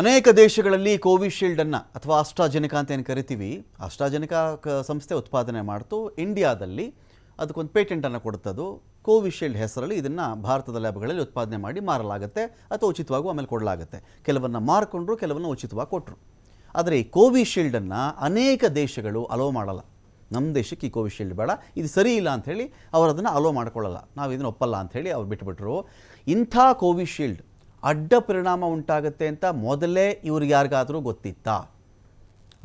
ಅನೇಕ ದೇಶಗಳಲ್ಲಿ ಕೋವಿಶೀಲ್ಡನ್ನು ಅಥವಾ ಆಸ್ಟ್ರಾಜೆನಿಕ ಅಂತ ಏನು ಕರಿತೀವಿ ಆಸ್ಟ್ರಾಜೆನಿಕ ಕ ಸಂಸ್ಥೆ ಉತ್ಪಾದನೆ ಮಾಡ್ತು. ಇಂಡಿಯಾದಲ್ಲಿ ಅದಕ್ಕೊಂದು ಪೇಟೆಂಟನ್ನು ಕೊಡ್ತದ್ದು ಕೋವಿಶೀಲ್ಡ್ ಹೆಸರಲ್ಲಿ ಇದನ್ನು ಭಾರತದ ಲ್ಯಾಬ್ಗಳಲ್ಲಿ ಉತ್ಪಾದನೆ ಮಾಡಿ ಮಾರಲಾಗುತ್ತೆ, ಅಥವಾ ಉಚಿತವಾಗೂ ಆಮೇಲೆ ಕೊಡಲಾಗುತ್ತೆ. ಕೆಲವನ್ನು ಮಾರ್ಕೊಂಡ್ರು, ಕೆಲವನ್ನು ಉಚಿತವಾಗಿ ಕೊಟ್ಟರು ಆದರೆ ಈ ಕೋವಿಶೀಲ್ಡನ್ನು ಅನೇಕ ದೇಶಗಳು ಅಲೋ ಮಾಡಲ್ಲ. ನಮ್ಮ ದೇಶಕ್ಕೆ ಈ ಕೋವಿಶೀಲ್ಡ್ ಬೇಡ. ಇದು ಸರಿ ಇಲ್ಲ ಅಂಥೇಳಿ ಅವರು ಅದನ್ನು ಅಲೋ ಮಾಡ್ಕೊಳ್ಳಲ್ಲ. ನಾವು ಇದನ್ನು ಒಪ್ಪಲ್ಲ ಅಂಥೇಳಿ ಅವ್ರು ಬಿಟ್ಬಿಟ್ರು. ಇಂಥ ಕೋವಿಶೀಲ್ಡ್ ಅಡ್ಡ ಪರಿಣಾಮ ಉಂಟಾಗುತ್ತೆ ಅಂತ ಮೊದಲೇ ಇವ್ರಿಗೆ ಯಾರಿಗಾದರೂ ಗೊತ್ತಿತ್ತಾ.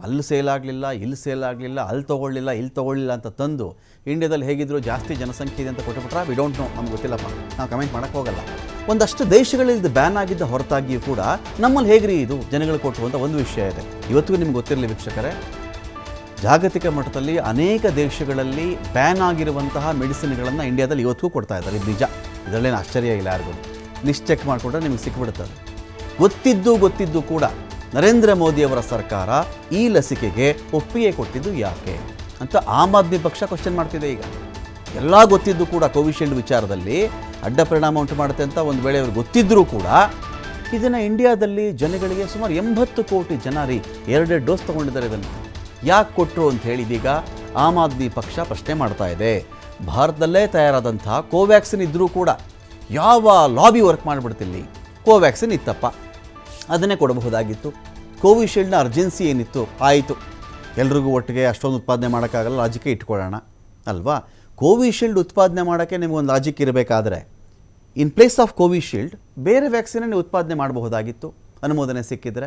ಅಲ್ಲಿ ಸೇಲ್ ಆಗಲಿಲ್ಲ, ಇಲ್ಲಿ ಸೇಲ್ ಆಗಲಿಲ್ಲ, ಅಲ್ಲಿ ತೊಗೊಳ್ಳಿಲ್ಲ, ಇಲ್ಲಿ ತೊಗೊಳ್ಳಿಲ್ಲ ಅಂತ ತಂದು ಇಂಡಿಯಾದಲ್ಲಿ ಹೇಗಿದ್ರು ಜಾಸ್ತಿ ಜನಸಂಖ್ಯೆ ಇದೆ ಅಂತ ಕೊಟ್ಟುಬಿಟ್ರೆ ವಿ ಡೋಂಟ್ ನೋ ನಮ್ಗೆ ಗೊತ್ತಿಲ್ಲಪ್ಪ. ನಾವು ಕಮೆಂಟ್ ಮಾಡೋಕ್ಕೆ ಹೋಗಲ್ಲ. ಒಂದಷ್ಟು ದೇಶಗಳಲ್ಲಿ ಇದು ಬ್ಯಾನ್ ಆಗಿದ್ದ ಹೊರತಾಗಿಯೂ ಕೂಡ ನಮ್ಮಲ್ಲಿ ಹೇಗ್ರಿ ಇದು ಜನಗಳು ಕೊಟ್ಟರು ಅಂತ ಒಂದು ವಿಷಯ ಇದೆ. ಇವತ್ತಿಗೂ ನಿಮ್ಗೆ ಗೊತ್ತಿರಲಿ ವೀಕ್ಷಕರೇ, ಜಾಗತಿಕ ಮಟ್ಟದಲ್ಲಿ ಅನೇಕ ದೇಶಗಳಲ್ಲಿ ಬ್ಯಾನ್ ಆಗಿರುವಂತಹ ಮೆಡಿಸಿನ್ಗಳನ್ನು ಇಂಡಿಯಾದಲ್ಲಿ ಇವತ್ತಿಗೂ ಕೊಡ್ತಾ ಇದ್ದಾರೆ. ಇದು ನಿಜ. ಇದರಲ್ಲೇನು ಆಶ್ಚರ್ಯ ಇಲ್ಲ ಯಾರಿಗೂ. ಲಿಸ್ಟ್ ಚೆಕ್ ಮಾಡಿಕೊಂಡ್ರೆ ನಿಮಗೆ ಸಿಕ್ಬಿಡುತ್ತದೆ. ಗೊತ್ತಿದ್ದು ಗೊತ್ತಿದ್ದು ಕೂಡ ನರೇಂದ್ರ ಮೋದಿಯವರ ಸರ್ಕಾರ ಈ ಲಸಿಕೆಗೆ ಒಪ್ಪಿಗೆ ಕೊಟ್ಟಿದ್ದು ಯಾಕೆ ಅಂತ ಆಮ್ ಆದ್ಮಿ ಪಕ್ಷ ಕ್ವಶನ್ ಮಾಡ್ತಿದೆ ಈಗ. ಎಲ್ಲ ಗೊತ್ತಿದ್ದು ಕೂಡ ಕೋವಿಶೀಲ್ಡ್ ವಿಚಾರದಲ್ಲಿ ಅಡ್ಡ ಪರಿಣಾಮ ಉಂಟು ಮಾಡುತ್ತೆ ಅಂತ ಒಂದು ವೇಳೆ ಅವ್ರಿಗೆ ಗೊತ್ತಿದ್ದರೂ ಕೂಡ ಇದನ್ನು ಇಂಡಿಯಾದಲ್ಲಿ ಜನಗಳಿಗೆ ಸುಮಾರು ಎಂಬತ್ತು ಕೋಟಿ ಜನ ರೀ ಎರಡೆರಡು ಡೋಸ್ ತೊಗೊಂಡಿದ್ದಾರೆ ಇದನ್ನು. ಯಾಕೆ ಕೊಟ್ಟರು ಅಂತ ಹೇಳಿದೀಗ ಆಮ್ ಆದ್ಮಿ ಪಕ್ಷ ಪ್ರಶ್ನೆ ಮಾಡ್ತಾ ಇದೆ. ಭಾರತದಲ್ಲೇ ತಯಾರಾದಂಥ ಕೋವ್ಯಾಕ್ಸಿನ್ ಇದ್ದರೂ ಕೂಡ ಯಾವ ಲಾಬಿ ವರ್ಕ್ ಮಾಡಿಬಿಡ್ತಿಲ್ಲಿ? ಕೋವ್ಯಾಕ್ಸಿನ್ ಇತ್ತಪ್ಪ. ಅದನ್ನೇ ಕೊಡಬಹುದಾಗಿತ್ತು. ಕೋವಿಶೀಲ್ಡ್ನ ಅರ್ಜೆನ್ಸಿ ಏನಿತ್ತು? ಆಯಿತು. ಎಲ್ರಿಗೂ ಒಟ್ಟಿಗೆ ಅಷ್ಟೊಂದು ಉತ್ಪಾದನೆ ಮಾಡೋಕ್ಕಾಗಲ್ಲ ರಾಜಕೀಯ ಇಟ್ಕೊಳ್ಳೋಣ. ಅಲ್ವಾ? ಕೋವಿಶೀಲ್ಡ್ ಉತ್ಪಾದನೆ ಮಾಡೋಕ್ಕೆ ನಿಮಗೊಂದು ಲಾಜಿಕ್ ಇರಬೇಕಾದ್ರೆ ಇನ್ ಪ್ಲೇಸ್ ಆಫ್ ಕೋವಿಶೀಲ್ಡ್, ಬೇರೆ ವ್ಯಾಕ್ಸಿನ ನೀವು ಉತ್ಪಾದನೆ ಮಾಡಬಹುದಾಗಿತ್ತು. ಅನುಮೋದನೆ ಸಿಕ್ಕಿದ್ರೆ.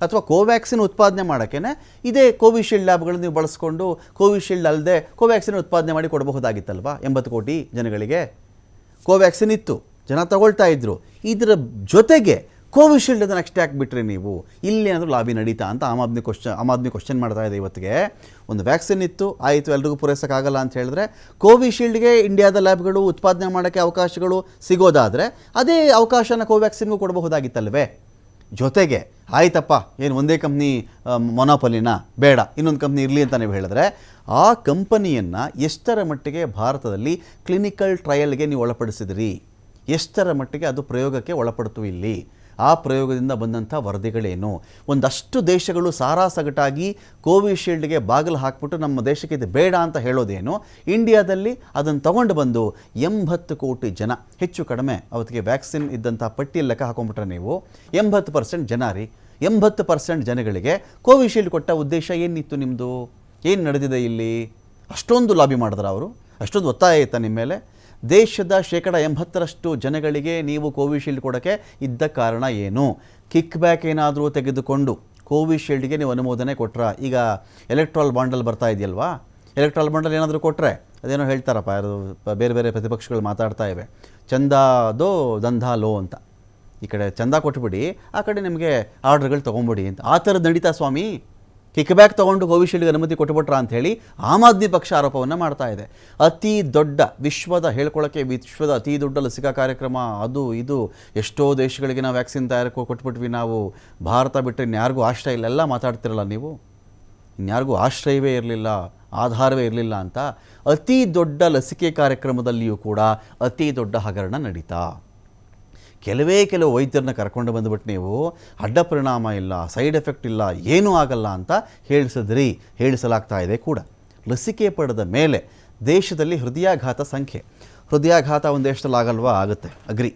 ಅಥವಾ ಕೋವ್ಯಾಕ್ಸಿನ್ ಉತ್ಪಾದನೆ ಮಾಡೋಕ್ಕೇ ಇದೇ ಕೋವಿಶೀಲ್ಡ್ ಲ್ಯಾಬ್ಗಳನ್ನ ನೀವು ಬಳಸ್ಕೊಂಡು ಕೋವಿಶೀಲ್ಡ್ ಅಲ್ಲದೆ ಕೋವ್ಯಾಕ್ಸಿನ್ ಉತ್ಪಾದನೆ ಮಾಡಿ ಕೊಡಬಹುದಾಗಿತ್ತಲ್ವಾ? ಎಂಬತ್ತು ಕೋಟಿ ಜನಗಳಿಗೆ. ಕೋವ್ಯಾಕ್ಸಿನ್ ಇತ್ತು. ಜನ ತಗೊಳ್ತಾ ಇದ್ರು. ಇದರ ಜೊತೆಗೆ ಕೋವಿಶೀಲ್ಡ್ ಅದನ್ನು ನೆಕ್ಸ್ಟ್ ಯಾಕೆ ಬಿಟ್ರಿ ನೀವು? ಇಲ್ಲಿ ಏನಾದರೂ ಲಾಬಿ ನಡೀತಾ ಅಂತ ಆಮ್ ಆದ್ಮಿ ಕ್ವಶನ್ ಆಮ್ ಆದ್ಮಿ ಕ್ವಶನ್ ಮಾಡ್ತಾ ಇದೆ ಇವತ್ತಿಗೆ. ಒಂದು ವ್ಯಾಕ್ಸಿನ್ ಇತ್ತು, ಆಯಿತು, ಎಲ್ರಿಗೂ ಪೂರೈಸೋಕ್ಕಾಗಲ್ಲ ಅಂತ ಹೇಳಿದ್ರೆ ಕೋವಿಶೀಲ್ಡ್ಗೆ ಇಂಡಿಯಾದ ಲ್ಯಾಬ್ಗಳು ಉತ್ಪಾದನೆ ಮಾಡೋಕ್ಕೆ ಅವಕಾಶಗಳು ಸಿಗೋದಾದರೆ ಅದೇ ಅವಕಾಶನ ಕೋವ್ಯಾಕ್ಸಿನ್ಗೂ ಕೊಡಬಹುದಾಗಿತ್ತಲ್ವೇ? ಜೊತೆಗೆ, ಆಯ್ತಪ್ಪ, ಏನು ಒಂದೇ ಕಂಪ್ನಿ ಮೊನೋಪಲಿನ ಬೇಡ, ಇನ್ನೊಂದು ಕಂಪ್ನಿ ಇರಲಿ ಅಂತ ನೀವು ಹೇಳಿದ್ರೆ, ಆ ಕಂಪನಿಯನ್ನು ಎಷ್ಟರ ಮಟ್ಟಿಗೆ ಭಾರತದಲ್ಲಿ ಕ್ಲಿನಿಕಲ್ ಟ್ರಯಲ್ಗೆ ನೀವು ಒಳಪಡಿಸಿದ್ರಿ? ಎಷ್ಟರ ಮಟ್ಟಿಗೆ ಅದು ಪ್ರಯೋಗಕ್ಕೆ ಒಳಪಡ್ತು ಇಲ್ಲಿ? ಆ ಪ್ರಯೋಗದಿಂದ ಬಂದಂಥ ವರದಿಗಳೇನು? ಒಂದಷ್ಟು ದೇಶಗಳು ಸಾರಾಸಗಟಾಗಿ ಕೋವಿಶೀಲ್ಡ್ಗೆ ಬಾಗಿಲು ಹಾಕ್ಬಿಟ್ಟು ನಮ್ಮ ದೇಶಕ್ಕೆ ಇದು ಬೇಡ ಅಂತ ಹೇಳೋದೇನು? ಇಂಡಿಯಾದಲ್ಲಿ ಅದನ್ನು ತಗೊಂಡು ಬಂದು ಎಂಬತ್ತು ಕೋಟಿ ಜನ, ಹೆಚ್ಚು ಕಡಿಮೆ, ಅವತ್ತಿಗೆ ವ್ಯಾಕ್ಸಿನ್ ಇದ್ದಂಥ ಪಟ್ಟಿಯಲ್ಲಿ ಲೆಕ್ಕ ಹಾಕೊಂಡ್ಬಿಟ್ರೆ ನೀವು, ಎಂಬತ್ತು ಪರ್ಸೆಂಟ್ ಜನ ರೀ, ಎಂಬತ್ತು ಪರ್ಸೆಂಟ್ ಜನಗಳಿಗೆ ಕೋವಿಶೀಲ್ಡ್ ಕೊಟ್ಟ ಉದ್ದೇಶ ಏನಿತ್ತು ನಿಮ್ಮದು ಏನು ನಡೆದಿದೆ ಇಲ್ಲಿ? ಅಷ್ಟೊಂದು ಲಾಬಿ ಮಾಡಿದ್ರ ಅವರು? ಅಷ್ಟೊಂದು ಒತ್ತಾಯ ಇತ್ತ ನಿಮ್ಮ ಮೇಲೆ? ದೇಶದ ಶೇಕಡ ಎಂಬತ್ತರಷ್ಟು ಜನಗಳಿಗೆ ನೀವು ಕೋವಿಶೀಲ್ಡ್ ಕೊಡೋಕ್ಕೆ ಇದ್ದ ಕಾರಣ ಏನು? ಕಿಕ್ ಬ್ಯಾಕ್ ಏನಾದರೂ ತೆಗೆದುಕೊಂಡು ಕೋವಿಶೀಲ್ಡ್ಗೆ ನೀವು ಅನುಮೋದನೆ ಕೊಟ್ರ? ಈಗ ಎಲೆಕ್ಟ್ರಾಲ್ ಬಾಂಡಲ್ ಬರ್ತಾ ಇದೆಯಲ್ವಾ? ಎಲೆಕ್ಟ್ರಾಲ್ ಬಾಂಡಲ್ ಏನಾದರೂ ಕೊಟ್ಟರೆ ಅದೇನೋ ಹೇಳ್ತಾರಪ್ಪ, ಯಾರು ಬೇರೆ ಬೇರೆ ಪ್ರತಿಪಕ್ಷಗಳು ಮಾತಾಡ್ತಾ ಇವೆ. ಚಂದಾದೋ ದಂಧ ಲೋ ಅಂತ. ಈ ಕಡೆ ಚಂದ ಕೊಟ್ಬಿಡಿ, ಆ ಕಡೆ ನಿಮಗೆ ಆರ್ಡ್ರ್ಗಳು ತೊಗೊಂಬಿಡಿ ಅಂತ. ಆ ಥರದ್ದು ನಡೀತಾ ಸ್ವಾಮಿ? ಕಿಕ್ ಬ್ಯಾಕ್ ತೊಗೊಂಡು ಕೋವಿಶೀಲ್ಡ್ಗೆ ಅನುಮತಿ ಕೊಟ್ಟುಬಿಟ್ರ ಅಂತ ಹೇಳಿ ಆಮ್ ಆದ್ಮಿ ಪಕ್ಷ ಆರೋಪವನ್ನು ಮಾಡ್ತಾ ಇದೆ. ಅತಿ ದೊಡ್ಡ ವಿಶ್ವದ ಹೇಳ್ಕೊಳ್ಳೋಕ್ಕೆ ವಿಶ್ವದ ಅತಿ ದೊಡ್ಡ ಲಸಿಕಾ ಕಾರ್ಯಕ್ರಮ ಅದು ಇದು. ಎಷ್ಟೋ ದೇಶಗಳಿಗೆ ನಾವು ವ್ಯಾಕ್ಸಿನ್ ತಯಾರಕ್ಕೆ ಕೊಟ್ಬಿಟ್ವಿ ನಾವು. ಭಾರತ ಬಿಟ್ಟರೆ ಇನ್ಯಾರಿಗೂ ಆಶ್ರಯ ಇಲ್ಲ. ಎಲ್ಲ ಮಾತಾಡ್ತಿರಲ್ಲ ನೀವು. ಇನ್ಯಾರಿಗೂ ಆಶ್ರಯವೇ ಇರಲಿಲ್ಲ, ಆಧಾರವೇ ಇರಲಿಲ್ಲ ಅಂತ ಅತಿ ದೊಡ್ಡ ಲಸಿಕೆ ಕಾರ್ಯಕ್ರಮದಲ್ಲಿಯೂ ಕೂಡ ಅತಿ ದೊಡ್ಡ ಹಗರಣ ನಡೀತಾ. ಕೆಲವೇ ಕೆಲವು ವೈದ್ಯರನ್ನ ಕರ್ಕೊಂಡು ಬಂದುಬಿಟ್ಟು ನೀವು ಅಡ್ಡ ಪರಿಣಾಮ ಇಲ್ಲ, ಸೈಡ್ ಎಫೆಕ್ಟ್ ಇಲ್ಲ, ಏನೂ ಆಗಲ್ಲ ಅಂತ ಹೇಳಿಸಿದ್ರಿ, ಹೇಳಿಸಲಾಗ್ತಾ ಇದೆ ಕೂಡ. ಲಸಿಕೆ ಪಡೆದ ಮೇಲೆ ದೇಶದಲ್ಲಿ ಹೃದಯಾಘಾತ ಸಂಖ್ಯೆ. ಹೃದಯಾಘಾತ ಒಂದು ದೇಶದಲ್ಲಿ ಆಗಲ್ವಾ? ಆಗುತ್ತೆ. ಅಗ್ರಿ.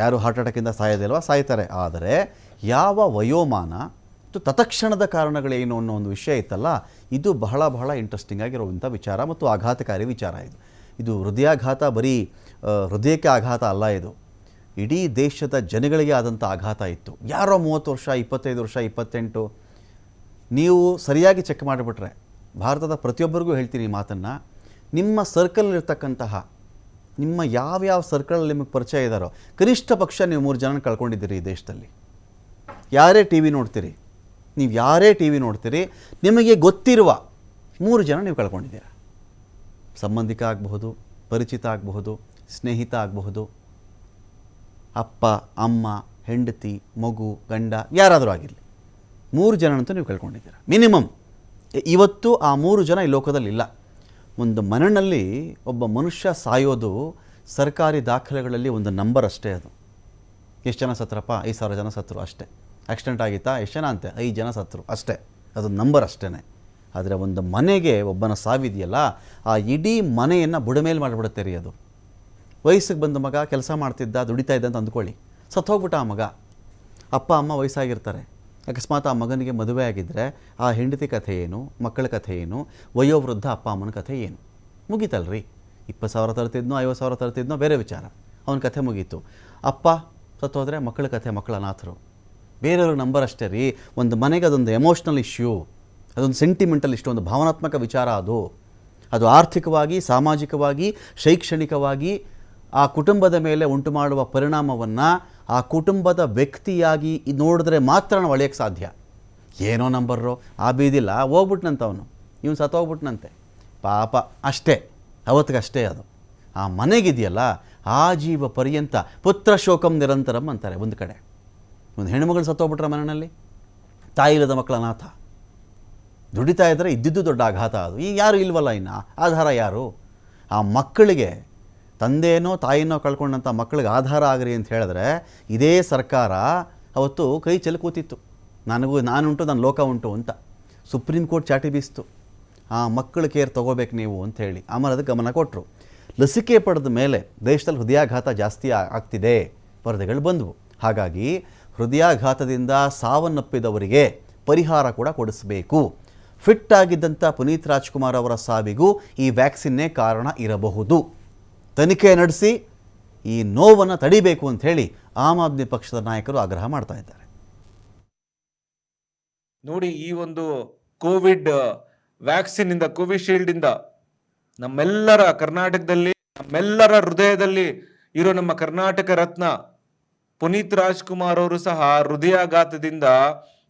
ಯಾರು ಹಾರ್ಟ್ ಅಟ್ಯಾಕಿಂದ ಸಾಯೋದಿಲ್ವಾ ಸಾಯ್ತಾರೆ. ಆದರೆ ಯಾವ ವಯೋಮಾನ ತತ್ಕ್ಷಣದ ಕಾರಣಗಳೇನು ಅನ್ನೋ ಒಂದು ವಿಷಯ ಇತ್ತಲ್ಲ, ಇದು ಬಹಳ ಬಹಳ ಇಂಟ್ರೆಸ್ಟಿಂಗ್ ಆಗಿರುವಂಥ ವಿಚಾರ ಮತ್ತು ಆಘಾತಕಾರಿ ವಿಚಾರ ಇದು. ಇದು ಹೃದಯಾಘಾತ ಬರೀ ಹೃದಯಕ್ಕೆ ಆಘಾತ ಅಲ್ಲ ಇದು. ಇಡೀ ದೇಶದ ಜನಗಳಿಗೆ ಆದಂಥ ಆಘಾತ ಇತ್ತು. ಯಾರೋ ಮೂವತ್ತು ವರ್ಷ, ಇಪ್ಪತ್ತೈದು ವರ್ಷ, ಇಪ್ಪತ್ತೆಂಟು, ನೀವು ಸರಿಯಾಗಿ ಚೆಕ್ ಮಾಡಿಬಿಟ್ರೆ, ಭಾರತದ ಪ್ರತಿಯೊಬ್ಬರಿಗೂ ಹೇಳ್ತೀನಿ ಈ ಮಾತನ್ನು, ನಿಮ್ಮ ಸರ್ಕಲ್ಲಿರ್ತಕ್ಕಂತಹ ನಿಮ್ಮ ಯಾವ್ಯಾವ ಸರ್ಕಲಲ್ಲಿ ನಿಮಗೆ ಪರಿಚಯ ಇದ್ದಾರೋ ಕನಿಷ್ಠ ಪಕ್ಷ ನೀವು ಮೂರು ಜನ ಕಳ್ಕೊಂಡಿದ್ದೀರಿ ಈ ದೇಶದಲ್ಲಿ. ಯಾರೇ ಟಿ ವಿ ನೋಡ್ತೀರಿ, ನೀವು ಯಾರೇ ಟಿ ವಿ ನೋಡ್ತೀರಿ, ನಿಮಗೆ ಗೊತ್ತಿರುವ ಮೂರು ಜನ ನೀವು ಕಳ್ಕೊಂಡಿದ್ದೀರ. ಸಂಬಂಧಿಕ ಆಗಬಹುದು, ಪರಿಚಿತ ಆಗಬಹುದು, ಸ್ನೇಹಿತ ಆಗಬಹುದು ಅಪ್ಪ, ಅಮ್ಮ, ಹೆಂಡತಿ, ಮಗು, ಗಂಡ ಯಾರಾದರೂ ಆಗಿರಲಿ. ಮೂರು ಜನನಂತೂ ನೀವು ಕಳ್ಕೊಂಡಿದ್ದೀರಾ. ಮಿನಿಮಮ್ ಇವತ್ತು ಆ ಮೂರು ಜನ ಈ ಲೋಕದಲ್ಲಿ ಇಲ್ಲ ಒಂದು ಮನನಲ್ಲಿ ಒಬ್ಬ ಮನುಷ್ಯ ಸಾಯೋದು ಸರ್ಕಾರಿ ದಾಖಲೆಗಳಲ್ಲಿ ಒಂದು ನಂಬರ್ ಅಷ್ಟೇ ಅದು. ಎಷ್ಟು ಜನ ಸತ್ರಪ್ಪ? ಐದು ಸಾವಿರ ಜನ ಸತ್ರು ಅಷ್ಟೇ. ಆಕ್ಸಿಡೆಂಟ್ ಆಗಿತ್ತಾ? ಎಷ್ಟು ಜನ ಅಂತೆ? ಐದು ಜನ ಸತ್ತರು ಅಷ್ಟೇ. ಅದು ನಂಬರ್ ಅಷ್ಟೇ ಆದರೆ ಒಂದು ಮನೆಗೆ ಒಬ್ಬನ ಸಾವಿದೆಯಲ್ಲ, ಆ ಇಡೀ ಮನೆಯನ್ನು ಬುಡಮೇಲೆ ಮಾಡಿಬಿಡುತ್ತೆ ರೀ ಅದು. ವಯಸ್ಸಿಗೆ ಬಂದ ಮಗ ಕೆಲಸ ಮಾಡ್ತಿದ್ದ, ದುಡಿತಾ ಇದ್ದ ಅಂತ ಅಂದ್ಕೊಳ್ಳಿ. ಸತ್ತೋಗ್ಬಿಟ್ಟ ಆ ಮಗ. ಅಪ್ಪ, ಅಮ್ಮ ವಯಸ್ಸಾಗಿರ್ತಾರೆ. ಅಕಸ್ಮಾತ್ ಆ ಮಗನಿಗೆ ಮದುವೆ ಆಗಿದ್ದರೆ ಆ ಹೆಂಡತಿ ಕಥೆ ಏನು, ಮಕ್ಕಳ ಕಥೆ ಏನು, ವಯೋವೃದ್ಧ ಅಪ್ಪ, ಅಮ್ಮನ ಕಥೆ ಏನು? ಮುಗೀತಲ್ರಿ. ಇಪ್ಪತ್ತು ಸಾವಿರ ತರ್ತಿದ್ನೋ, ಐವತ್ತು ಸಾವಿರ ತರ್ತಿದ್ನೋ, ಬೇರೆ ವಿಚಾರ. ಅವನ ಕಥೆ ಮುಗೀತು. ಅಪ್ಪ, ಸತ್ತೋದ್ರೆ ಮಕ್ಕಳ ಕಥೆ, ಮಕ್ಕಳ ಅನಾಥರು ಬೇರೆಯವ್ರ ನಂಬರ್ ಅಷ್ಟೇ ರೀ. ಒಂದು ಮನೆಗೆ ಅದೊಂದು ಎಮೋಷ್ನಲ್ ಇಶ್ಯೂ ಅದೊಂದು ಸೆಂಟಿಮೆಂಟಲ್ ಇಶ್ಯೂ ಒಂದು ಭಾವನಾತ್ಮಕ ವಿಚಾರ ಅದು. ಅದು ಆರ್ಥಿಕವಾಗಿ, ಸಾಮಾಜಿಕವಾಗಿ, ಶೈಕ್ಷಣಿಕವಾಗಿ ಆ ಕುಟುಂಬದ ಮೇಲೆ ಉಂಟು ಮಾಡುವ ಪರಿಣಾಮವನ್ನು ಆ ಕುಟುಂಬದ ವ್ಯಕ್ತಿಯಾಗಿ ನೋಡಿದ್ರೆ ಮಾತ್ರ ನಾವು ಅಳೆಯೋಕ್ಕೆ ಸಾಧ್ಯ. ಏನೋ ನಂಬರ್ರು, ಆ ಬೀದಿಲ್ಲ ಹೋಗ್ಬಿಟ್ನಂತ ಅವನು ಇವನು ಸತ್ತೋಗ್ಬಿಟ್ನಂತೆ ಪಾಪ, ಅಷ್ಟೇ. ಅವತ್ತಿಗಷ್ಟೇ ಅದು. ಆ ಮನೆಗಿದೆಯಲ್ಲ, ಆ ಜೀವ ಪರ್ಯಂತ ಪುತ್ರ ಶೋಕಂ ನಿರಂತರಂ ಅಂತಾರೆ ಒಂದು ಕಡೆ. ಒಂದು ಹೆಣ್ಮಗಳು ಸತ್ತೋಗ್ಬಿಟ್ರೆ ಮನೆಯಲ್ಲಿ? ತಾಯಿ ಇಲ್ಲದ ಮಕ್ಕಳ ಅನಾಥ. ದುಡಿತಾ ಇದ್ದರೆ ಇದ್ದಿದ್ದು ದೊಡ್ಡ ಆಘಾತ ಅದು. ಈಗ ಯಾರು ಇಲ್ವಲ್ಲ ಇನ್ನು? ಆಧಾರ ಯಾರು? ಆ ಮಕ್ಕಳಿಗೆ ತಂದೆನೋ ತಾಯಿನೋ ಕಳ್ಕೊಂಡಂಥ ಮಕ್ಕಳಿಗೆ ಆಧಾರ ಆಗ್ರಿ ಅಂತ ಹೇಳಿದ್ರೆ ಇದೇ ಸರ್ಕಾರ ಅವತ್ತು ಕೈ ಚೆಲ್ಲಿ ಕೂತಿತ್ತು ನನಗೂ ನಾನುಂಟು, ನನ್ನ ಲೋಕ ಉಂಟು ಅಂತ. ಸುಪ್ರೀಂ ಕೋರ್ಟ್ ಚಾಟಿ ಬೀಸ್ತು. ಆ ಮಕ್ಕಳು ಕೇರ್ ತೊಗೋಬೇಕು ನೀವು ಅಂತ ಹೇಳಿ ಆಮೇಲೆ ಅದಕ್ಕೆ ಗಮನ ಕೊಟ್ಟರು ಲಸಿಕೆ ಪಡೆದ ಮೇಲೆ ದೇಶದಲ್ಲಿ ಹೃದಯಾಘಾತ ಜಾಸ್ತಿ ಆಗ್ತಿದೆ ವರದಿಗಳು ಬಂದವು. ಹಾಗಾಗಿ ಹೃದಯಾಘಾತದಿಂದ ಸಾವನ್ನಪ್ಪಿದವರಿಗೆ ಪರಿಹಾರ ಕೂಡ ಕೊಡಿಸಬೇಕು. ಫಿಟ್ ಆಗಿದ್ದಂಥ ಪುನೀತ್ ರಾಜ್ಕುಮಾರ್ ಅವರ ಸಾವಿಗೂ ಈ ವ್ಯಾಕ್ಸಿನ್ನೇ ಕಾರಣ ಇರಬಹುದು. ತನಿಖೆ ನಡೆಸಿ ಈ ನೋವನ್ನು ತಡಿಬೇಕು ಅಂತ ಹೇಳಿ ಆಮ್ ಆದ್ಮಿ ಪಕ್ಷದ ನಾಯಕರು ಆಗ್ರಹ ಮಾಡ್ತಾ ಇದ್ದಾರೆ. ನೋಡಿ, ಈ ಒಂದು ಕೋವಿಡ್ ವ್ಯಾಕ್ಸಿನ್ ಇಂದ ಕೋವಿಶೀಲ್ಡ್ ಇಂದ ನಮ್ಮೆಲ್ಲರ ಕರ್ನಾಟಕದಲ್ಲಿ, ನಮ್ಮೆಲ್ಲರ ಹೃದಯದಲ್ಲಿ ಇರೋ ನಮ್ಮ ಕರ್ನಾಟಕ ರತ್ನ ಪುನೀತ್ ರಾಜ್ಕುಮಾರ್ ಅವರು ಸಹ ಹೃದಯಾಘಾತದಿಂದ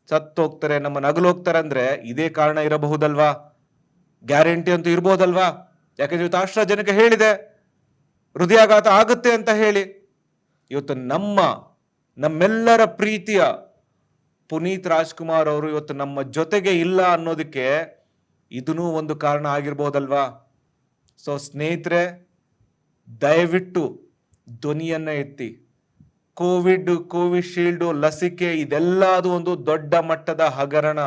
ಸತ್ತೋಗ್ತಾರೆ, ನಮ್ಮ ನಗಲೋಗ್ತಾರೆ ಅಂದ್ರೆ ಇದೇ ಕಾರಣ ಇರಬಹುದಲ್ವಾ? ಗ್ಯಾರಂಟಿ ಅಂತೂ ಇರ್ಬೋದಲ್ವಾ? ಯಾಕಂದ್ರೆ ಇವತ್ತು ಜನಕ್ಕೆ ಹೇಳಿದೆ. ಹೃದಯಾಘಾತ ಆಗುತ್ತೆ ಅಂತ ಹೇಳಿ, ಇವತ್ತು ನಮ್ಮ, ನಮ್ಮೆಲ್ಲರ ಪ್ರೀತಿಯ ಪುನೀತ್ ರಾಜ್ಕುಮಾರ್ ಅವರು ಇವತ್ತು ನಮ್ಮ ಜೊತೆಗೆ ಇಲ್ಲ ಅನ್ನೋದಕ್ಕೆ ಇದೂ ಒಂದು ಕಾರಣ ಆಗಿರ್ಬೋದಲ್ವಾ? ಸೊ ಸ್ನೇಹಿತರೆ, ದಯವಿಟ್ಟು ಧ್ವನಿಯನ್ನು ಎತ್ತಿ. ಕೋವಿಡ್, ಕೋವಿಶೀಲ್ಡು, ಲಸಿಕೆ ಇದೆಲ್ಲ ಒಂದು ದೊಡ್ಡ ಮಟ್ಟದ ಹಗರಣ.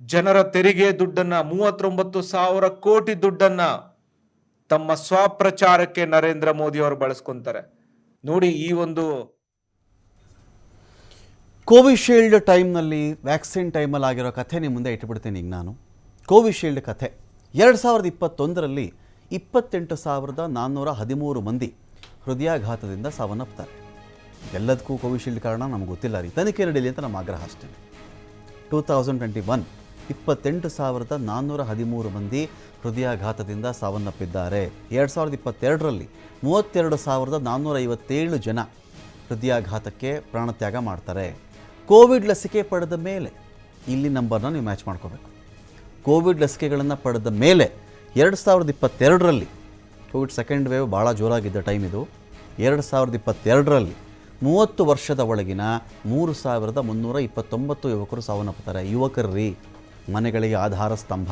ಜನರ ತೆರಿಗೆ ದುಡ್ಡನ್ನ, ಮೂವತ್ತೊಂಬತ್ತು ಸಾವಿರ ಕೋಟಿ ದುಡ್ಡನ್ನ ತಮ್ಮ ಸ್ವಪ್ರಚಾರಕ್ಕೆ ನರೇಂದ್ರ ಮೋದಿ ಅವರು ಬಳಸ್ಕೊಂತಾರೆ. ನೋಡಿ ಈ ಒಂದು ಕೋವಿಶೀಲ್ಡ್ ಟೈಮ್ನಲ್ಲಿ ವ್ಯಾಕ್ಸಿನ್ ಟೈಮಲ್ಲಿ ಆಗಿರೋ ಕಥೆ ನಿಮ್ಮ ಮುಂದೆ ಇಟ್ಟುಬಿಡ್ತೀನಿ ಈಗ ನಾನು. ಕೋವಿಶೀಲ್ಡ್ ಕಥೆ. ಎರಡು ಸಾವಿರದ ಇಪ್ಪತ್ತೊಂದರಲ್ಲಿ ಇಪ್ಪತ್ತೆಂಟು ಸಾವಿರದ ನಾನ್ನೂರ ಹದಿಮೂರು ಮಂದಿ ಹೃದಯಾಘಾತದಿಂದ ಸಾವನ್ನಪ್ತಾರೆ. ಎಲ್ಲದಕ್ಕೂ ಕೋವಿಶೀಲ್ಡ್ ಕಾರಣ ನಮ್ಗೆ ಗೊತ್ತಿಲ್ಲ ರೀ. ತನಿಖೆ ನಡೀಲಿ ಅಂತ ನಮ್ಮ ಆಗ್ರಹ ಅಷ್ಟೇ. ಟೂ ತೌಸಂಡ್ ಟ್ವೆಂಟಿ ಒನ್, ಇಪ್ಪತ್ತೆಂಟು ಸಾವಿರದ ನಾನ್ನೂರ ಹದಿಮೂರು ಮಂದಿ ಹೃದಯಾಘಾತದಿಂದ ಸಾವನ್ನಪ್ಪಿದ್ದಾರೆ. ಎರಡು ಸಾವಿರದ ಇಪ್ಪತ್ತೆರಡರಲ್ಲಿ ಮೂವತ್ತೆರಡು ಸಾವಿರದ ನಾನ್ನೂರ ಐವತ್ತೇಳು ಜನ ಹೃದಯಾಘಾತಕ್ಕೆ ಪ್ರಾಣತ್ಯಾಗ ಮಾಡ್ತಾರೆ. ಕೋವಿಡ್ ಲಸಿಕೆ ಪಡೆದ ಮೇಲೆ ಇಲ್ಲಿ ನಂಬರ್ನ ನೀವು ಮ್ಯಾಚ್ ಮಾಡ್ಕೋಬೇಕು. ಕೋವಿಡ್ ಲಸಿಕೆಗಳನ್ನು ಪಡೆದ ಮೇಲೆ ಎರಡು ಸಾವಿರದ ಇಪ್ಪತ್ತೆರಡರಲ್ಲಿ, ಕೋವಿಡ್ ಸೆಕೆಂಡ್ ವೇವ್ ಭಾಳ ಜೋರಾಗಿದ್ದ ಟೈಮ್ ಇದು. ಎರಡು ಸಾವಿರದ ಇಪ್ಪತ್ತೆರಡರಲ್ಲಿ ಮೂವತ್ತು ವರ್ಷದ ಒಳಗಿನ ಮೂರು ಸಾವಿರದ ಮುನ್ನೂರ ಇಪ್ಪತ್ತೊಂಬತ್ತು ಯುವಕರು ಸಾವನ್ನಪ್ಪುತ್ತಾರೆ. ಯುವಕರ್ರಿ, ಮನೆಗಳಿಗೆ ಆಧಾರ ಸ್ತಂಭ.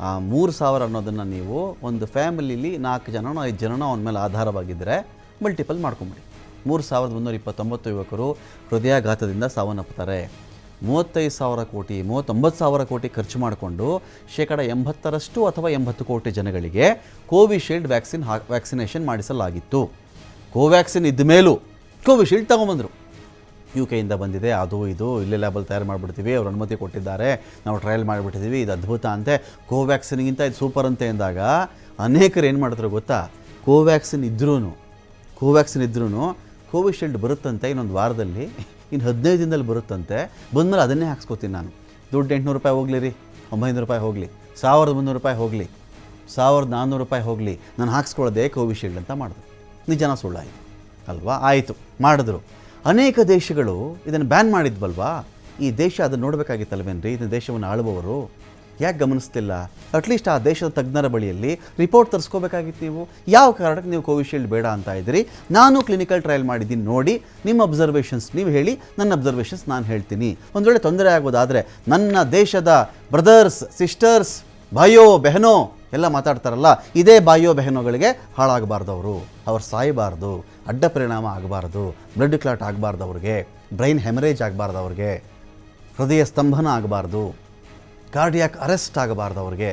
ಆ ಮೂರು ಸಾವಿರ ಅನ್ನೋದನ್ನು ನೀವು ಒಂದು ಫ್ಯಾಮಿಲಿಲಿ ನಾಲ್ಕು ಜನನೋ ಐದು ಜನನೋ ಅವನ ಮೇಲೆ ಆಧಾರವಾಗಿದ್ದರೆ ಮಲ್ಟಿಪಲ್ ಮಾಡ್ಕೊಂಬಿಡಿ. ಮೂರು ಸಾವಿರದ ಮುನ್ನೂರ ಇಪ್ಪತ್ತೊಂಬತ್ತು ಯುವಕರು ಹೃದಯಾಘಾತದಿಂದ ಸಾವನ್ನಪ್ಪುತ್ತಾರೆ. ಮೂವತ್ತೈದು ಸಾವಿರ ಕೋಟಿ, ಮೂವತ್ತೊಂಬತ್ತು ಸಾವಿರ ಕೋಟಿ ಖರ್ಚು ಮಾಡಿಕೊಂಡು ಶೇಕಡ ಎಂಬತ್ತರಷ್ಟು ಅಥವಾ ಎಂಬತ್ತು ಕೋಟಿ ಜನಗಳಿಗೆ ಕೋವಿಶೀಲ್ಡ್ ವ್ಯಾಕ್ಸಿನ್ ಹಾ, ವ್ಯಾಕ್ಸಿನೇಷನ್ ಮಾಡಿಸಲಾಗಿತ್ತು. ಕೋವ್ಯಾಕ್ಸಿನ್ ಇದ್ದ ಮೇಲೂ ಕೋವಿಶೀಲ್ಡ್ ತಗೊಂಬಂದರು. ಯು ಕೆಯಿಂದ ಬಂದಿದೆ. ಅದು, ಇದು, ಇಲ್ಲೇ ಲ್ಯಾಬಲ್ ತಯಾರು ಮಾಡಿಬಿಡ್ತೀವಿ. ಅವ್ರು ಅನುಮತಿ ಕೊಟ್ಟಿದ್ದಾರೆ. ನಾವು ಟ್ರಯಲ್ ಮಾಡಿಬಿಟ್ಟಿದ್ದೀವಿ ಇದು ಅದ್ಭುತ ಅಂತೆ. ಕೋವ್ಯಾಕ್ಸಿನ್ಗಿಂತ ಇದು ಸೂಪರ್ ಅಂತೆ ಅಂದಾಗ ಅನೇಕರು ಏನು ಮಾಡಿದ್ರು ಗೊತ್ತಾ? ಕೋವ್ಯಾಕ್ಸಿನ್ ಇದ್ರೂ ಕೋವ್ಯಾಕ್ಸಿನ್ ಇದ್ರೂ ಕೋವಿಶೀಲ್ಡ್ ಬರುತ್ತಂತೆ ಇನ್ನೊಂದು ವಾರದಲ್ಲಿ. ಇನ್ನು ಹದಿನೈದು ದಿನದಲ್ಲಿ ಬರುತ್ತಂತೆ. ಬಂದಮೇಲೆ ಅದನ್ನೇ ಹಾಕ್ಸ್ಕೊತೀನಿ ನಾನು. ದುಡ್ಡು ಎಂಟುನೂರು ರೂಪಾಯಿ ಹೋಗಲಿ ರೀ. ಒಂಬೈನೂರು ರೂಪಾಯಿ ಹೋಗಲಿ. ಸಾವಿರದ ಮುನ್ನೂರು ರೂಪಾಯಿ ಹೋಗಲಿ. ಸಾವಿರದ ನಾನ್ನೂರು ರೂಪಾಯಿ ಹೋಗಲಿ. ನಾನು ಹಾಕ್ಸ್ಕೊಳ್ಳೋದೇ ಕೋವಿಶೀಲ್ಡ್ ಅಂತ ಮಾಡಿದೆ. ನಿಜನ ಸುಳ್ಳಾಯಿತು. ಅಲ್ವಾ? ಆಯಿತು. ಮಾಡಿದ್ರು. ಅನೇಕ ದೇಶಗಳು ಇದನ್ನು ಬ್ಯಾನ್ ಮಾಡಿದ್ವಲ್ವಾ? ಈ ದೇಶ ಅದನ್ನು ನೋಡಬೇಕಾಗಿತ್ತಲ್ವೇನ್ರಿ? ಇದನ್ನು ದೇಶವನ್ನು ಆಳುವವರು ಯಾಕೆ ಗಮನಿಸ್ತಿಲ್ಲ? ಅಟ್ಲೀಸ್ಟ್ ಆ ದೇಶದ ತಜ್ಞರ ಬಳಿಯಲ್ಲಿ ರಿಪೋರ್ಟ್ ತರಿಸ್ಕೋಬೇಕಾಗಿತ್ತು ನೀವು. ಯಾವ ಕಾರಣಕ್ಕೆ ನೀವು ಕೋವಿಶೀಲ್ಡ್ ಬೇಡ ಅಂತ ಇದ್ದೀರಿ? ನಾನು ಕ್ಲಿನಿಕಲ್ ಟ್ರಯಲ್ ಮಾಡಿದ್ದೀನಿ ನೋಡಿ, ನಿಮ್ಮ ಅಬ್ಸರ್ವೇಷನ್ಸ್ ನೀವು ಹೇಳಿ, ನನ್ನ ಅಬ್ಸರ್ವೇಷನ್ಸ್ ನಾನು ಹೇಳ್ತೀನಿ. ಒಂದು ವೇಳೆ ತೊಂದರೆ ಆಗೋದಾದರೆ ನನ್ನ ದೇಶದ ಬ್ರದರ್ಸ್ ಸಿಸ್ಟರ್ಸ್ ಭಯೋ ಬೆಹನೋ ಎಲ್ಲ ಮಾತಾಡ್ತಾರಲ್ಲ, ಇದೇ ಬಾಯೋ ಬೆಹನೋಗಳಿಗೆ ಹಾಳಾಗಬಾರ್ದು ಅವರು ಅವ್ರು ಸಾಯಬಾರ್ದು, ಅಡ್ಡ ಪರಿಣಾಮ ಆಗಬಾರ್ದು ಬ್ಲಡ್ ಕ್ಲಾಟ್ ಆಗಬಾರ್ದು ಅವ್ರಿಗೆ ಬ್ರೈನ್ ಹೆಮರೇಜ್ ಆಗಬಾರ್ದು ಅವ್ರಿಗೆ ಹೃದಯ ಸ್ತಂಭನ ಆಗಬಾರ್ದು ಕಾರ್ಡಿಯಾಕ್ ಅರೆಸ್ಟ್ ಆಗಬಾರ್ದು ಅವ್ರಿಗೆ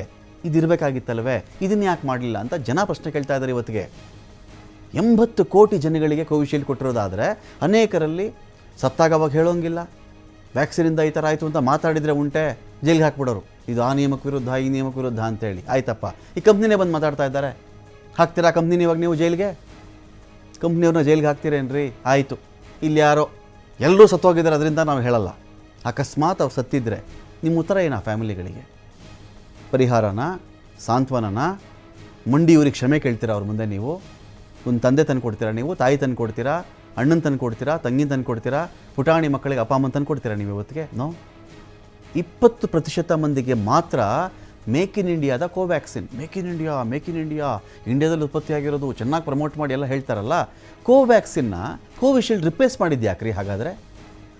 ಇದಿರಬೇಕಾಗಿತ್ತಲ್ವೇ? ಇದನ್ನ ಯಾಕೆ ಮಾಡಲಿಲ್ಲ ಅಂತ ಜನ ಪ್ರಶ್ನೆ ಕೇಳ್ತಾ ಇದ್ದಾರೆ ಇವತ್ತಿಗೆ. ಎಂಬತ್ತು ಕೋಟಿ ಜನಗಳಿಗೆ ಕೋವಿಶೀಲ್ಡ್ ಕೊಟ್ಟಿರೋದಾದರೆ ಅನೇಕರಲ್ಲಿ ಸತ್ತಾಗವಾಗ ಹೇಳೋಂಗಿಲ್ಲ. ವ್ಯಾಕ್ಸಿನಿಂದ ಈ ಥರ ಆಯಿತು ಅಂತ ಮಾತಾಡಿದರೆ ಉಂಟೆ, ಜೈಲಿಗೆ ಹಾಕ್ಬಿಡೋರು. ಇದು ಆ ನಿಯಮಕ್ಕೆ ವಿರುದ್ಧ, ಈ ನಿಯಮಕ್ಕೆ ವಿರುದ್ಧ ಅಂತೇಳಿ. ಆಯ್ತಪ್ಪ. ಈ ಕಂಪ್ನಿನೇ ಬಂದು ಮಾತಾಡ್ತಾ ಇದ್ದಾರೆ. ಹಾಕ್ತೀರಾ ಕಂಪ್ನಿನ ಇವಾಗ ನೀವು ಜೈಲಿಗೆ? ಕಂಪ್ನಿಯವ್ರನ್ನ ಜೈಲಿಗೆ ಹಾಕ್ತೀರೇನ್ರಿ? ಆಯಿತು. ಇಲ್ಲಿ ಯಾರೋ, ಎಲ್ಲರೂ ಸತ್ತೋಗಿದ್ದಾರೆ, ಅದರಿಂದ ನಾವು ಹೇಳಲ್ಲ. ಅಕಸ್ಮಾತ್ ಅವ್ರು ಸತ್ತಿದ್ರೆ ನಿಮ್ಮ ಉತ್ತರ ಏನು ಆ ಫ್ಯಾಮಿಲಿಗಳಿಗೆ? ಪರಿಹಾರನ, ಸಾಂತ್ವನನ ಮಂಡಿ ಇವ್ರಿಗೆ ಕ್ಷಮೆ ಕೇಳ್ತೀರಾ ಅವ್ರ ಮುಂದೆ ನೀವು? ಒಂದು ತಂದೆ ತಂದು ಕೊಡ್ತೀರಾ ನೀವು? ತಾಯಿ ತಂದು ಕೊಡ್ತೀರಾ ಅಣ್ಣನ ತಂದು ಕೊಡ್ತೀರಾ, ತಂಗಿನ ತಂದು ಕೊಡ್ತೀರಾ, ಪುಟಾಣಿ ಮಕ್ಕಳಿಗೆ ಅಪ್ಪ ಅಮ್ಮನ ತಂದು ಕೊಡ್ತೀರಾ ನೀವು ಇವತ್ತಿಗೆ? ನೋ? ಇಪ್ಪತ್ತು ಪ್ರತಿಶತ ಮಂದಿಗೆ ಮಾತ್ರ ಮೇಕ್ ಇನ್ ಇಂಡಿಯಾದ Covaxin. Make in India, make in India. ಇಂಡಿಯಾದಲ್ಲಿ ಉತ್ಪತ್ತಿಯಾಗಿರೋದು ಚೆನ್ನಾಗಿ ಪ್ರಮೋಟ್ ಮಾಡಿ ಎಲ್ಲ ಹೇಳ್ತಾರಲ್ಲ, ಕೋವ್ಯಾಕ್ಸಿನ್ನ ಕೋವಿಶೀಲ್ಡ್ ರಿಪ್ಲೇಸ್ ಮಾಡಿದ್ಯಾಕ್ರಿ ಹಾಗಾದರೆ?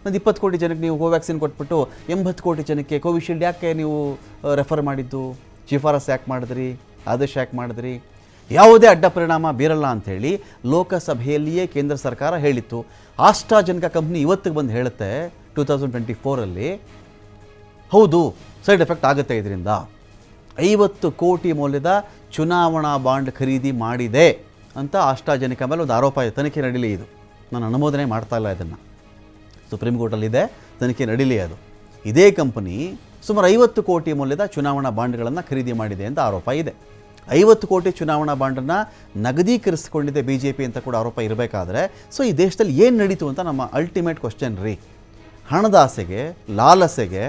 ಒಂದು ಇಪ್ಪತ್ತು ಕೋಟಿ ಜನಕ್ಕೆ ನೀವು ಕೋವ್ಯಾಕ್ಸಿನ್ ಕೊಟ್ಬಿಟ್ಟು ಎಂಬತ್ತು ಕೋಟಿ ಜನಕ್ಕೆ ಕೋವಿಶೀಲ್ಡ್ ಯಾಕೆ ನೀವು ರೆಫರ್ ಮಾಡಿದ್ದು? ಶಿಫಾರಸ್ ಯಾಕೆ ಮಾಡಿದ್ರಿ? ಆದೇಶ ಯಾಕೆ ಮಾಡಿದ್ರಿ? ಯಾವುದೇ ಅಡ್ಡ ಪರಿಣಾಮ ಬೀರಲ್ಲ ಅಂಥೇಳಿ ಲೋಕಸಭೆಯಲ್ಲಿಯೇ ಕೇಂದ್ರ ಸರ್ಕಾರ ಹೇಳಿತ್ತು. ಆಸ್ಟ್ರಾಜನಕ ಕಂಪ್ನಿ ಇವತ್ತಿಗೆ ಬಂದು ಹೇಳುತ್ತೆ ಟೂ ತೌಸಂಡ್ ಟ್ವೆಂಟಿ ಫೋರಲ್ಲಿ. ಹೌದು, ಸೈಡ್ ಎಫೆಕ್ಟ್ ಆಗುತ್ತೆ ಇದರಿಂದ. ಐವತ್ತು ಕೋಟಿ ಮೌಲ್ಯದ ಚುನಾವಣಾ ಬಾಂಡ್ ಖರೀದಿ ಮಾಡಿದೆ ಅಂತ ಆಸ್ಟ್ರಾಜನಿಕ ಮೇಲೆ ಒಂದು ಆರೋಪ ಇದೆ. ತನಿಖೆ ನಡೀಲಿ ಇದು. ನಾನು ಅನುಮೋದನೆ ಮಾಡ್ತಾ ಇಲ್ಲ ಇದನ್ನು. ಸುಪ್ರೀಂ ಕೋರ್ಟಲ್ಲಿದೆ, ತನಿಖೆ ನಡೀಲಿ ಅದು. ಇದೇ ಕಂಪನಿ ಸುಮಾರು ಐವತ್ತು ಕೋಟಿ ಮೌಲ್ಯದ ಚುನಾವಣಾ ಬಾಂಡ್ಗಳನ್ನು ಖರೀದಿ ಮಾಡಿದೆ ಅಂತ ಆರೋಪ ಇದೆ. ಐವತ್ತು ಕೋಟಿ ಚುನಾವಣಾ ಬಾಂಡನ್ನು ನಗದೀಕರಿಸಿಕೊಂಡಿದೆ ಬಿ ಜೆ ಪಿ ಅಂತ ಕೂಡ ಆರೋಪ ಇರಬೇಕಾದ್ರೆ ಸೊ ಈ ದೇಶದಲ್ಲಿ ಏನು ನಡೀತು ಅಂತ ನಮ್ಮ ಅಲ್ಟಿಮೇಟ್ ಕ್ವಶನ್ ರೀ. ಹಣದ ಆಸೆಗೆ ಲಾಲಸೆಗೆ,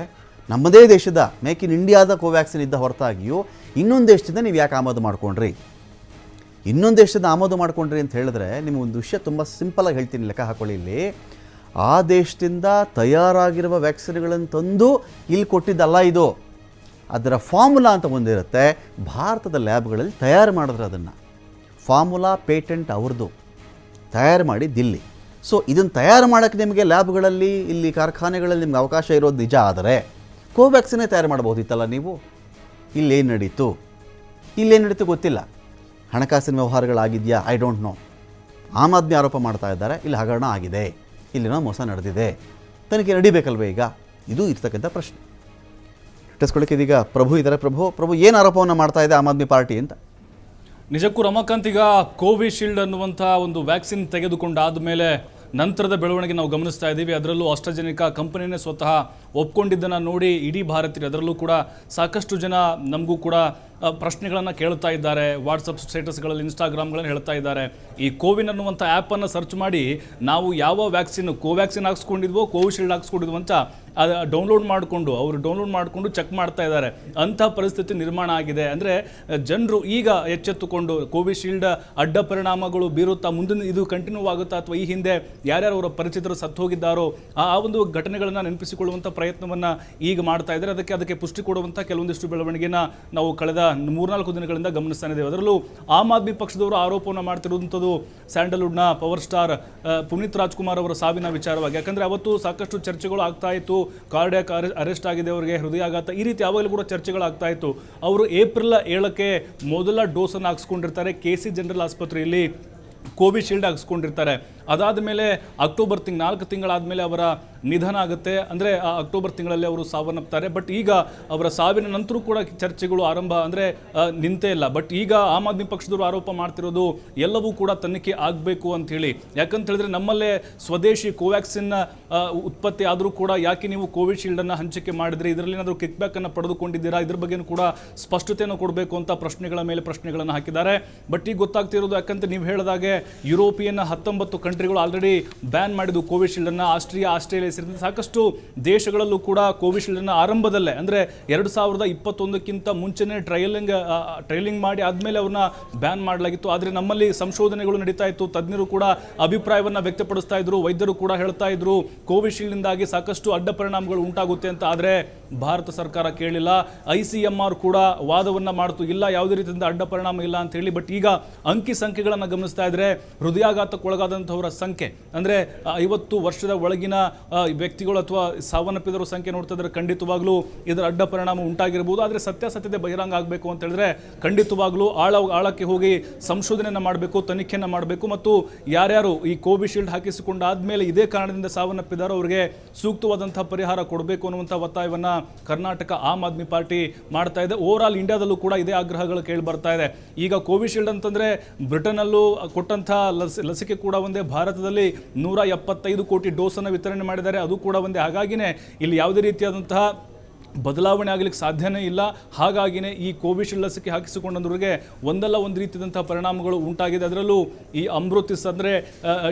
ನಮ್ಮದೇ ದೇಶದ ಮೇಕ್ ಇನ್ ಇಂಡಿಯಾದ ಕೋವ್ಯಾಕ್ಸಿನ್ ಇದ್ದ ಹೊರತಾಗಿಯೂ ಇನ್ನೊಂದು ದೇಶದಿಂದ ನೀವು ಯಾಕೆ ಆಮದು ಮಾಡ್ಕೊಂಡ್ರಿ? ಇನ್ನೊಂದು ದೇಶದ ಆಮದು ಮಾಡ್ಕೊಂಡ್ರಿ ಅಂತ ಹೇಳಿದ್ರೆ ನಿಮಗೆ ಒಂದು ವಿಷಯ ತುಂಬ ಸಿಂಪಲಾಗಿ ಹೇಳ್ತೀನಿ ಲೆಕ್ಕ ಹಾಕೊಳ್ಳಿ ಇಲ್ಲಿ. ಆ ದೇಶದಿಂದ ತಯಾರಾಗಿರುವ ವ್ಯಾಕ್ಸಿನ್ಗಳನ್ನು ತಂದು ಇಲ್ಲಿ ಕೊಟ್ಟಿದ್ದಲ್ಲ ಇದು. ಅದರ ಫಾರ್ಮುಲಾ ಅಂತ ಒಂದಿರುತ್ತೆ ಭಾರತದ ಲ್ಯಾಬ್ಗಳಲ್ಲಿ ತಯಾರು ಮಾಡಿದ್ರೆ ಅದನ್ನು. ಫಾರ್ಮುಲಾ, ಪೇಟೆಂಟ್ ಅವ್ರದ್ದು. ತಯಾರು ಮಾಡಿ ದಿಲ್ಲಿ. ಸೊ, ಇದನ್ನು ತಯಾರು ಮಾಡೋಕ್ಕೆ ನಿಮಗೆ ಲ್ಯಾಬ್ಗಳಲ್ಲಿ, ಇಲ್ಲಿ ಕಾರ್ಖಾನೆಗಳಲ್ಲಿ ನಿಮ್ಗೆ ಅವಕಾಶ ಇರೋದು ನಿಜ ಆದರೆ, ಕೋವ್ಯಾಕ್ಸಿನೇ ತಯಾರು ಮಾಡ್ಬೋದಿತ್ತಲ್ಲ ನೀವು? ಇಲ್ಲೇನು ನಡೀತು? ಇಲ್ಲೇನು ನಡೀತು ಗೊತ್ತಿಲ್ಲ. ಹಣಕಾಸಿನ ವ್ಯವಹಾರಗಳಾಗಿದೆಯಾ? I don't know Aam Aadmi ಆರೋಪ ಮಾಡ್ತಾ ಇದ್ದಾರೆ. ಇಲ್ಲಿ ಹಗರಣ ಆಗಿದೆ. ಇಲ್ಲಿನೋ ಮೋಸ ನಡೆದಿದೆ. ತನಿಖೆ ನಡಿಬೇಕಲ್ವೇ ಈಗ? ಇದು ಇರ್ತಕ್ಕಂಥ ಪ್ರಶ್ನೆ. ಇಟ್ಟಿಸ್ಕೊಳ್ಳಿಕ್ಕೆ ಇದೀಗ ಪ್ರಭು ಇದ್ದಾರೆ. ಪ್ರಭು ಪ್ರಭು ಏನು ಆರೋಪವನ್ನು ಮಾಡ್ತಾ ಇದೆ ಆಮ್ ಆದ್ಮಿ ಪಾರ್ಟಿ ಅಂತ? ನಿಜಕ್ಕೂ ರಮಾಕಾಂತ್ ಈಗ ಕೋವಿಶೀಲ್ಡ್ ಅನ್ನುವಂಥ ಒಂದು ವ್ಯಾಕ್ಸಿನ್ ತೆಗೆದುಕೊಂಡಾದ ಮೇಲೆ ನಂತರದ ಬೆಳವಣಿಗೆ ನಾವು ಗಮನಿಸ್ತಾ ಇದ್ದೀವಿ. ಅದರಲ್ಲೂ ಅಷ್ಟಜನಿಕ ಕಂಪನಿನೇ ಸ್ವತಃ ಒಪ್ಕೊಂಡಿದ್ದನ್ನು ನೋಡಿ ಇಡೀ ಭಾರತೀಯ ಅದರಲ್ಲೂ ಕೂಡ ಸಾಕಷ್ಟು ಜನ ನಮಗೂ ಕೂಡ ಪ್ರಶ್ನೆಗಳನ್ನು ಕೇಳ್ತಾ ಇದ್ದಾರೆ. ವಾಟ್ಸಪ್ ಸ್ಟೇಟಸ್ಗಳಲ್ಲಿ ಇನ್ಸ್ಟಾಗ್ರಾಮ್ಗಳನ್ನು ಹೇಳ್ತಾ ಇದ್ದಾರೆ. ಈ ಕೋವಿನ್ ಅನ್ನುವಂಥ ಆ್ಯಪನ್ನು ಸರ್ಚ್ ಮಾಡಿ ನಾವು ಯಾವ ವ್ಯಾಕ್ಸಿನ್ ಕೋವ್ಯಾಕ್ಸಿನ್ ಹಾಕ್ಸ್ಕೊಂಡಿದ್ವೋ, ಕೋವಿಶೀಲ್ಡ್ ಹಾಕ್ಸ್ಕೊಂಡಿದ್ವೋ ಅಂತ ಅದು ಡೌನ್ಲೋಡ್ ಮಾಡಿಕೊಂಡು, ಅವರು ಡೌನ್ಲೋಡ್ ಮಾಡಿಕೊಂಡು ಚೆಕ್ ಮಾಡ್ತಾ ಇದ್ದಾರೆ. ಅಂಥ ಪರಿಸ್ಥಿತಿ ನಿರ್ಮಾಣ ಆಗಿದೆ. ಅಂದರೆ ಜನರು ಈಗ ಎಚ್ಚೆತ್ತುಕೊಂಡು ಕೋವಿಶೀಲ್ಡ್ ಅಡ್ಡ ಪರಿಣಾಮಗಳು ಬೀರುತ್ತಾ ಮುಂದಿನ ಇದು ಕಂಟಿನ್ಯೂ ಆಗುತ್ತಾ ಅಥವಾ ಈ ಹಿಂದೆ ಯಾರ್ಯಾರು ಅವರ ಪರಿಚಿತರು ಸತ್ತು ಹೋಗಿದ್ದಾರೋ ಆ ಒಂದು ಘಟನೆಗಳನ್ನು ನೆನಪಿಸಿಕೊಳ್ಳುವಂಥ ಪ್ರಯತ್ನವನ್ನು ಈಗ ಮಾಡ್ತಾ ಇದ್ದಾರೆ. ಅದಕ್ಕೆ ಅದಕ್ಕೆ ಪುಷ್ಟಿ ಕೊಡುವಂಥ ಕೆಲವೊಂದಿಷ್ಟು ಬೆಳವಣಿಗೆನ ನಾವು ಕಳೆದ ಮೂರ್ನಾಲ್ಕು ದಿನಗಳಿಂದ ಗಮನಿಸ್ತಾ ಇದ್ದೇವೆ ಅದರಲ್ಲೂ ಆಮ್ ಆದ್ಮಿ ಪಕ್ಷದವರು ಆರೋಪವನ್ನು ಮಾಡ್ತಿರುವಂಥದ್ದು ಸ್ಯಾಂಡಲ್ವುಡ್ನ ಪವರ್ ಸ್ಟಾರ್ ಪುನೀತ್ ರಾಜ್ಕುಮಾರ್ ಅವರ ಸಾವಿನ ವಿಚಾರವಾಗಿ. ಯಾಕಂದರೆ ಅವತ್ತು ಸಾಕಷ್ಟು ಚರ್ಚೆಗಳು ಆಗ್ತಾ ಇತ್ತು. ಕಾರ್ಡಿಯಾಕ್ ಅರೆಸ್ಟ್ ಆಗಿದೆ ಅವರಿಗೆ ಹೃದಯಾಘಾತ. ಈ ರೀತಿ ಯಾವಾಗಲೂ ಕೂಡ ಚರ್ಚೆಗಳಾಗ್ತಾ ಇತ್ತು. ಅವರು ಏಪ್ರಿಲ್ ಏಳಕ್ಕೆ ಮೊದಲ ಡೋಸನ್ನು ಹಾಕ್ಸ್ಕೊಂಡಿರ್ತಾರೆ. ಕೆ ಸಿ ಜನರಲ್ ಆಸ್ಪತ್ರೆಯಲ್ಲಿ ಕೋವಿಶೀಲ್ಡ್ ಹಾಕ್ಸ್ಕೊಂಡಿರ್ತಾರೆ. ಅದಾದ ಮೇಲೆ ಅಕ್ಟೋಬರ್ ತಿಂಗ್, ನಾಲ್ಕು ತಿಂಗಳಾದಮೇಲೆ ಅವರ ನಿಧನ ಆಗುತ್ತೆ. ಅಂದರೆ ಆ ಅಕ್ಟೋಬರ್ ತಿಂಗಳಲ್ಲಿ ಅವರು ಸಾವನ್ನಪ್ತಾರೆ. ಬಟ್ ಈಗ ಅವರ ಸಾವಿನ ನಂತರ ಕೂಡ ಚರ್ಚೆಗಳು ಆರಂಭ, ಅಂದರೆ ನಿಂತೇ ಇಲ್ಲ. ಬಟ್ ಈಗ ಆಮ್ ಆದ್ಮಿ ಪಕ್ಷದವರು ಆರೋಪ ಮಾಡ್ತಿರೋದು ಎಲ್ಲವೂ ಕೂಡ ತನಿಖೆ ಆಗಬೇಕು ಅಂತ ಹೇಳಿ ಯಾಕಂತ ಹೇಳಿದ್ರೆ ನಮ್ಮಲ್ಲೇ ಸ್ವದೇಶಿ ಕೋವ್ಯಾಕ್ಸಿನ್ ಉತ್ಪತ್ತಿ ಆದರೂ ಕೂಡ ಯಾಕೆ ನೀವು ಕೋವಿಶೀಲ್ಡನ್ನು ಹಂಚಿಕೆ ಮಾಡಿದ್ರೆ? ಇದರಲ್ಲಿ ಏನಾದರೂ ಕಿಕ್ ಬ್ಯಾಕನ್ನು ಪಡೆದುಕೊಂಡಿದ್ದೀರಾ? ಇದ್ರ ಬಗ್ಗೆನೂ ಕೂಡ ಸ್ಪಷ್ಟತೆಯನ್ನು ಕೊಡಬೇಕು ಅಂತ ಪ್ರಶ್ನೆಗಳ ಮೇಲೆ ಪ್ರಶ್ನೆಗಳನ್ನು ಹಾಕಿದ್ದಾರೆ. ಬಟ್ ಈಗ ಗೊತ್ತಾಗ್ತಿರೋದು ಯಾಕಂತ ನೀವು ಹೇಳಿದಾಗೆ ಯುರೋಪಿಯನ್ ಹತ್ತೊಂಬತ್ತು ಕಂಟ್ರಿಗಳು ಆಲ್ರೆಡಿ ಬ್ಯಾನ್ ಮಾಡಿದ್ದು ಕೋವಿಶೀಲ್ಡನ್ನು ಆಸ್ಟ್ರಿಯಾ, ಆಸ್ಟ್ರೇಲಿಯಾ ಸೇರಿದಂತೆ ಸಾಕಷ್ಟು ದೇಶಗಳಲ್ಲೂ ಕೂಡ ಕೋವಿಶೀಲ್ಡನ್ನು ಆರಂಭದಲ್ಲೇ, ಅಂದರೆ ಎರಡು ಸಾವಿರದ ಇಪ್ಪತ್ತೊಂದಕ್ಕಿಂತ ಮುಂಚೆನೇ ಟ್ರಯಲಿಂಗ್ ಟ್ರೈಲಿಂಗ್ ಮಾಡಿ ಆದಮೇಲೆ ಅವ್ರನ್ನ ಬ್ಯಾನ್ ಮಾಡಲಾಗಿತ್ತು. ಆದರೆ ನಮ್ಮಲ್ಲಿ ಸಂಶೋಧನೆಗಳು ನಡೀತಾ ಇತ್ತು. ತಜ್ಞರು ಕೂಡ ಅಭಿಪ್ರಾಯವನ್ನು ವ್ಯಕ್ತಪಡಿಸ್ತಾ ಇದ್ರು. ವೈದ್ಯರು ಕೂಡ ಹೇಳ್ತಾ ಇದ್ರು ಕೋವಿಶೀಲ್ಡ್ನಿಂದಾಗಿ ಸಾಕಷ್ಟು ಅಡ್ಡ ಪರಿಣಾಮಗಳು ಉಂಟಾಗುತ್ತೆ ಅಂತ. ಆದರೆ ಭಾರತ ಸರ್ಕಾರ ಕೇಳಿಲ್ಲ. ಐ ಸಿ ಎಂ ಆರ್ ಕೂಡ ವಾದವನ್ನು ಮಾಡ್ತು. ಇಲ್ಲ, ಯಾವುದೇ ರೀತಿಯಿಂದ ಅಡ್ಡ ಪರಿಣಾಮ ಇಲ್ಲ ಅಂತ ಹೇಳಿ. ಬಟ್ ಈಗ ಅಂಕಿ ಸಂಖ್ಯೆಗಳನ್ನು ಗಮನಿಸ್ತಾ ಇದ್ರೆ ಹೃದಯಾಘಾತಕ್ಕೊಳಗಾದಂಥವರ ಸಂಖ್ಯೆ. ಅಂದರೆ ಐವತ್ತು ವರ್ಷದ ಒಳಗಿನ ವ್ಯಕ್ತಿಗಳು ಅಥವಾ ಸಾವನ್ನಪ್ಪಿದವರ ಸಂಖ್ಯೆ ನೋಡ್ತಾ ಇದ್ರೆ ಖಂಡಿತವಾಗ್ಲೂ ಇದರ ಅಡ್ಡ ಪರಿಣಾಮ ಉಂಟಾಗಿರ್ಬೋದು. ಆದರೆ ಸತ್ಯಾಸತ್ಯತೆ ಬಹಿರಂಗ ಆಗಬೇಕು ಅಂತ ಹೇಳಿದ್ರೆ ಖಂಡಿತವಾಗ್ಲೂ ಆಳ, ಆಳಕ್ಕೆ ಹೋಗಿ ಸಂಶೋಧನೆಯನ್ನು ಮಾಡಬೇಕು, ತನಿಖೆಯನ್ನು ಮಾಡಬೇಕು. ಮತ್ತು ಯಾರ್ಯಾರು ಈ ಕೋವಿಶೀಲ್ಡ್ ಹಾಕಿಸಿಕೊಂಡಾದ್ಮೇಲೆ ಇದೇ ಕಾರಣದಿಂದ ಸಾವನ್ನಪ್ಪಿದಾರೋ ಅವರಿಗೆ ಸೂಕ್ತವಾದಂಥ ಪರಿಹಾರ ಕೊಡಬೇಕು ಅನ್ನುವಂಥ ಒತ್ತಾಯವನ್ನ ಕರ್ನಾಟಕ ಆಮ್ ಆದ್ಮಿ ಪಾರ್ಟಿ ಮಾಡ್ತಾ ಇದೆ. ಓವರ್ ಆಲ್ ಇಂಡಿಯಾದಲ್ಲೂ ಕೂಡ ಇದೇ ಆಗ್ರಹಗಳು ಕೇಳಿ ಬರ್ತಾ ಇದೆ. ಈಗ ಕೋವಿಶೀಲ್ಡ್ ಅಂತಂದ್ರೆ ಬ್ರಿಟನ್ನಲ್ಲೂ ಕೊಟ್ಟಂತಹ ಲಸ್, ಲಸಿಕೆ ಕೂಡ ಒಂದೇ. ಭಾರತದಲ್ಲಿ ನೂರ ಎಪ್ಪತ್ತೈದು ಕೋಟಿ ಡೋಸನ್ನು ವಿತರಣೆ ಮಾಡಿದ್ದಾರೆ. ಅದು ಕೂಡ ಒಂದೇ. ಹಾಗಾಗಿನೇ ಇಲ್ಲಿ ಯಾವುದೇ ರೀತಿಯಾದಂತಹ ಬದಲಾವಣೆ ಆಗಲಿಕ್ಕೆ ಸಾಧ್ಯನೇ ಇಲ್ಲ. ಹಾಗಾಗಿನೇ ಈ ಕೋವಿಶೀಲ್ಡ್ ಲಸಿಕೆ ಹಾಕಿಸಿಕೊಂಡವರಿಗೆ ಒಂದಲ್ಲ ಒಂದು ರೀತಿಯಾದಂತಹ ಪರಿಣಾಮಗಳು ಉಂಟಾಗಿದೆ. ಅದರಲ್ಲೂ ಈ ಅಮೃತಿಸ್ ಅಂದರೆ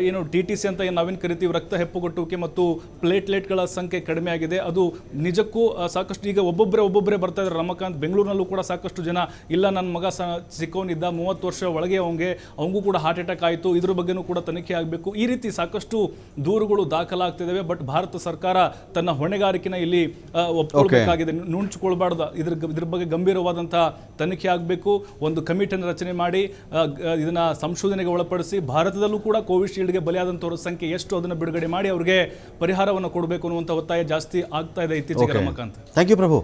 ಏನು ಟಿ ಟಿ ಸಿ ಅಂತ ಏನು ನಾವೇನು ಕರಿತೀವಿ, ರಕ್ತ ಹೆಪ್ಪುಗಟ್ಟುವಿಕೆ ಮತ್ತು ಪ್ಲೇಟ್ಲೆಟ್ಗಳ ಸಂಖ್ಯೆ ಕಡಿಮೆ ಆಗಿದೆ. ಅದು ನಿಜಕ್ಕೂ ಸಾಕಷ್ಟು ಈಗ ಒಬ್ಬೊಬ್ಬರೇ ಒಬ್ಬೊಬ್ಬರೇ ಬರ್ತಾ ಇದ್ದಾರೆ. ರಮಕಾಂತ್ ಬೆಂಗಳೂರಿನಲ್ಲೂ ಕೂಡ ಸಾಕಷ್ಟು ಜನ ಇಲ್ಲ ನನ್ನ ಮಗ ಸ ಸಿಕ್ಕವನಿದ್ದ ಮೂವತ್ತು ವರ್ಷ ಒಳಗೆ ಅವನಿಗೆ, ಅವನಿಗೂ ಕೂಡ ಹಾರ್ಟ್ ಅಟ್ಯಾಕ್ ಆಯಿತು. ಇದ್ರ ಬಗ್ಗೆನೂ ಕೂಡ ತನಿಖೆ ಆಗಬೇಕು. ಈ ರೀತಿ ಸಾಕಷ್ಟು ದೂರುಗಳು ದಾಖಲಾಗ್ತಿದ್ದಾವೆ. ಬಟ್ ಭಾರತ ಸರ್ಕಾರ ತನ್ನ ಹೊಣೆಗಾರಿಕೆನ ಇಲ್ಲಿ ಒಪ್ಕೊಳ್ಬೇಕಾಗಿದೆ ನುಣುಚ್ಕೊಳ್ಬಾರ್ದು. ಇದ್ರ ಇದ್ರ ಬಗ್ಗೆ ಗಂಭೀರವಾದಂತಹ ತನಿಖೆ ಆಗಬೇಕು. ಒಂದು ಕಮಿಟಿಯನ್ನು ರಚನೆ ಮಾಡಿ ಇದನ್ನ ಸಂಶೋಧನೆಗೆ ಒಳಪಡಿಸಿ ಭಾರತದಲ್ಲೂ ಕೂಡ ಕೋವಿಶೀಲ್ಡ್ಗೆ ಬಲಿಯಾದಂಥವ್ರ ಸಂಖ್ಯೆ ಎಷ್ಟು ಅದನ್ನು ಬಿಡುಗಡೆ ಮಾಡಿ ಅವರಿಗೆ ಪರಿಹಾರವನ್ನು ಕೊಡಬೇಕು ಅನ್ನುವಂಥ ಒತ್ತಾಯ ಜಾಸ್ತಿ ಆಗ್ತಾ ಇದೆ ಇತ್ತೀಚೆಗೆ ರಮಕಾಂತ್ ಥ್ಯಾಂಕ್ ಯು ಪ್ರಭು